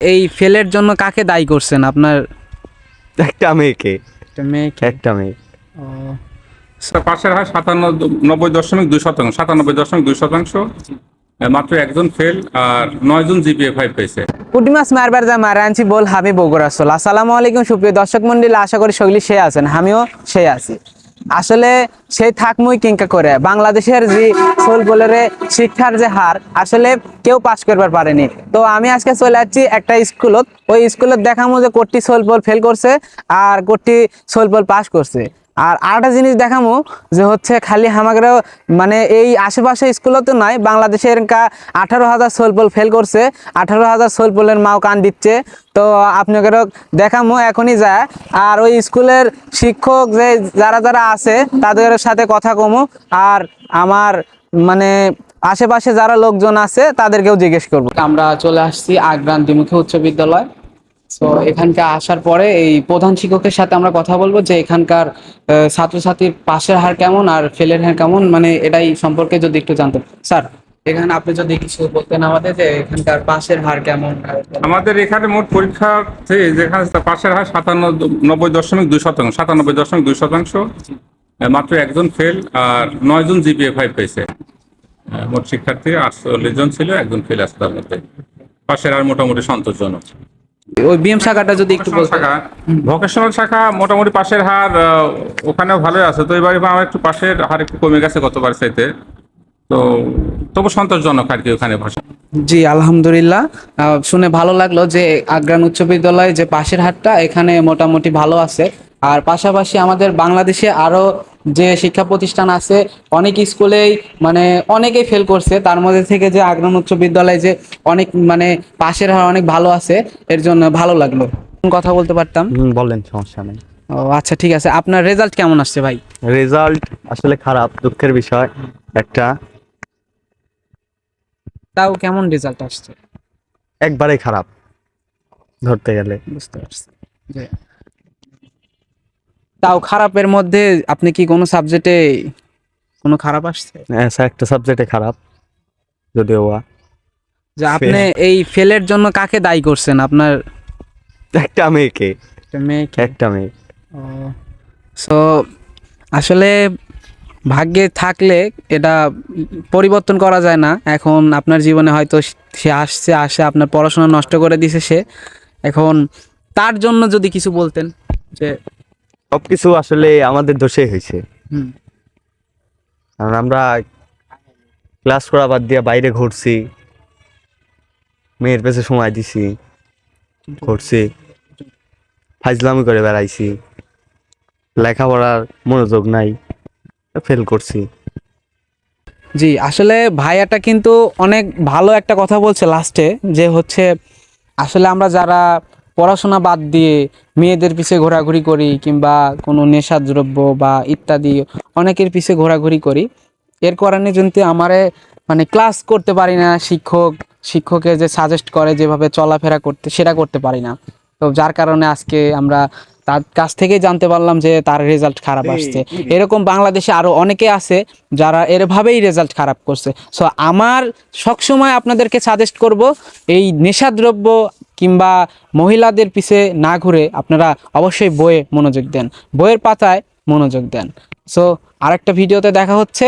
এই ফেলের জন্য কাকে দায়ী করছেন আপনার? একটা মেয়েকে। একটা মেয়েকে? একটা মেয়ে। ও, পাশের হার সাতান্ন নব্বই দশমিক দুই শতাংশ সাতানব্বই দশমিক দুই শতাংশ। মাত্র একজন ফেল আর নয় জন জিপিএ ফাইভ পেয়েছে। পুটি মাছ মারবার যা মারা আনছি বল হামি বগুড়া সোল আসসালামু আলাইকুম সুপ্রিয় দর্শক মন্ডলী আশা করি সকলেই সে আছেন আমিও সে আছি। আসলে সেই থাকমুই কিংকা করে। বাংলাদেশের যে সোল বোলারে শিক্ষার যে হার, আসলে কেউ পাশ করবার পারেনি। তো আমি আজকে চলে যাচ্ছি একটা স্কুলত। ওই স্কুলত দেখামো যে কোটি সোল বল ফেল করছে আর কোটি সোল বল পাস করছে। আর আরেকটা জিনিস দেখামো যে হচ্ছে খালি আমাকে মানে এই আশেপাশে স্কুলে তো নয় বাংলাদেশের কা আঠারো হাজার সোলপল ফেল করছে, আঠারো হাজার সোলপলের মাও কান দিচ্ছে। তো আপনাদেরও দেখামো এখনই যায় আর ওই স্কুলের শিক্ষক যে যারা যারা আছে, তাদের সাথে কথা কমু। আর আমার মানে আশেপাশে যারা লোকজন আছে, তাদেরকেও জিজ্ঞেস করব। আমরা চলে আসছি আগ্রান দ্বিমুখী উচ্চ বিদ্যালয়। তো এখানকার আসার পরে এই প্রধান শিক্ষকের সাথে আমরা কথা বলব যে এখানকার ছাত্রছাত্রীর পাশের হার কেমন আর ফেলের হার কেমন মানে এটাই সম্পর্কে যদি একটু জানতেন স্যার, এখানে আপনি যদি কিছু বলতেন আমাদের যে এখানকার পাশের হার কেমন আমাদের এখানে মোট পরীক্ষার্থী যেখানে পাশের হার সাতান্ন নব্বই দশমিক দুই শতাংশ, সাতানব্বই দশমিক দুই শতাংশ। মাত্র একজন ফেল আর নয় জন জিপিএ ফাইভ পেয়েছে। মোট শিক্ষার্থী আটচল্লিশ জন ছিল, একজন ফেল আছে তার মধ্যে। পাশের হার মোটামুটি সন্তোষজনক। ওই বিএম শাখাটা যদি একটু শাখা। ভোকেশনাল শাখা মোটামুটি পাশের হার ওখানেও ভালোই আছে। তো এবার আমার একটু পাশের হার একটু কমে গেছে গতবার চাইতে। তো তবু সন্তোষজনক আর কি ওখানে ভাষা। জি আলহামদুলিল্লাহ। শুনে ভালো লাগল যে আগ্রান উচ্চ বিদ্যালয়ে যে পাশের হাটটা এখানে মোটামুটি ভালো আছে। আর পাশাপাশি আমাদের বাংলাদেশে আরও যে শিক্ষা প্রতিষ্ঠান আছে অনেক স্কুলেই মানে অনেকেই ফেল করছে। তার মধ্যে থেকে যে আগ্রান উচ্চ বিদ্যালয়ে যে অনেক মানে পাশের হার অনেক ভালো আছে এর জন্য ভালো লাগল। কথা বলতে পারতাম? বলেন সমস্যা নেই। ও আচ্ছা ঠিক আছে। আপনার রেজাল্ট কেমন আসছে ভাই? রেজাল্ট আসলে খারাপ দুঃখের বিষয় একটা। তাও কেমন রেজাল্ট আসছে? একবারে খারাপ ধরতে গেলে। বুঝতে পারছি। তাও খারাপের মধ্যে আপনি কি কোনো সাবজেক্টে কোনো খারাপ আসছে? হ্যাঁ, স্যার, একটা সাবজেক্টে খারাপ যদিও বা। যে আপনি এই ফেলের জন্য কাকে দায়ী করছেন? আপনার একটা মেয়েকে। একটা মেয়েকে? একটা মেয়ে। সো আসলে ভাগ্যে থাকলে এটা পরিবর্তন করা যায় না। এখন আপনার জীবনে হয়তো সে আসছে আসে আপনার পড়াশোনা নষ্ট করে দিছে সে। এখন তার জন্য যদি কিছু বলতেন যে সবকিছু আসলে আমাদের দোষেই হয়েছে। কারণ আমরা ক্লাস করা বাদ দিয়ে বাইরে ঘুরছি মেয়ের পেছে সময় দিছি ঘুরছি ফাইজলামি করে বেড়াইছি লেখাপড়ার মনোযোগ নাই ফেল করছি। জি আসলে ভাইয়াটা কিন্তু অনেক ভালো একটা কথা বলছে লাস্টে যে হচ্ছে আসলে আমরা যারা পড়াশোনা বাদ দিয়ে মেয়েদের পিছে ঘোরাঘুরি করি কিংবা কোনো নেশা দ্রব্য বা ইত্যাদি অনেকের পিছে ঘোরাঘুরি করি। এর কারণে কিন্তু আমারে মানে ক্লাস করতে পারি না শিক্ষক শিক্ষকের যে সাজেস্ট করে যেভাবে চলাফেরা করতে সেটা করতে পারি না। তো যার কারণে আজকে আমরা তার কাছ থেকেই জানতে পারলাম যে তার রেজাল্ট খারাপ আসছে। এরকম বাংলাদেশে আরও অনেকে আছে যারা এরভাবেই রেজাল্ট খারাপ করছে। সো আমার সবসময় আপনাদেরকে সাজেস্ট করব এই নেশাদ্রব্য কিংবা মহিলাদের পিছে না ঘুরে আপনারা অবশ্যই বইয়ে মনোযোগ দেন। বইয়ের পাতায় মনোযোগ দেন। সো আরেকটা ভিডিওতে দেখা হচ্ছে।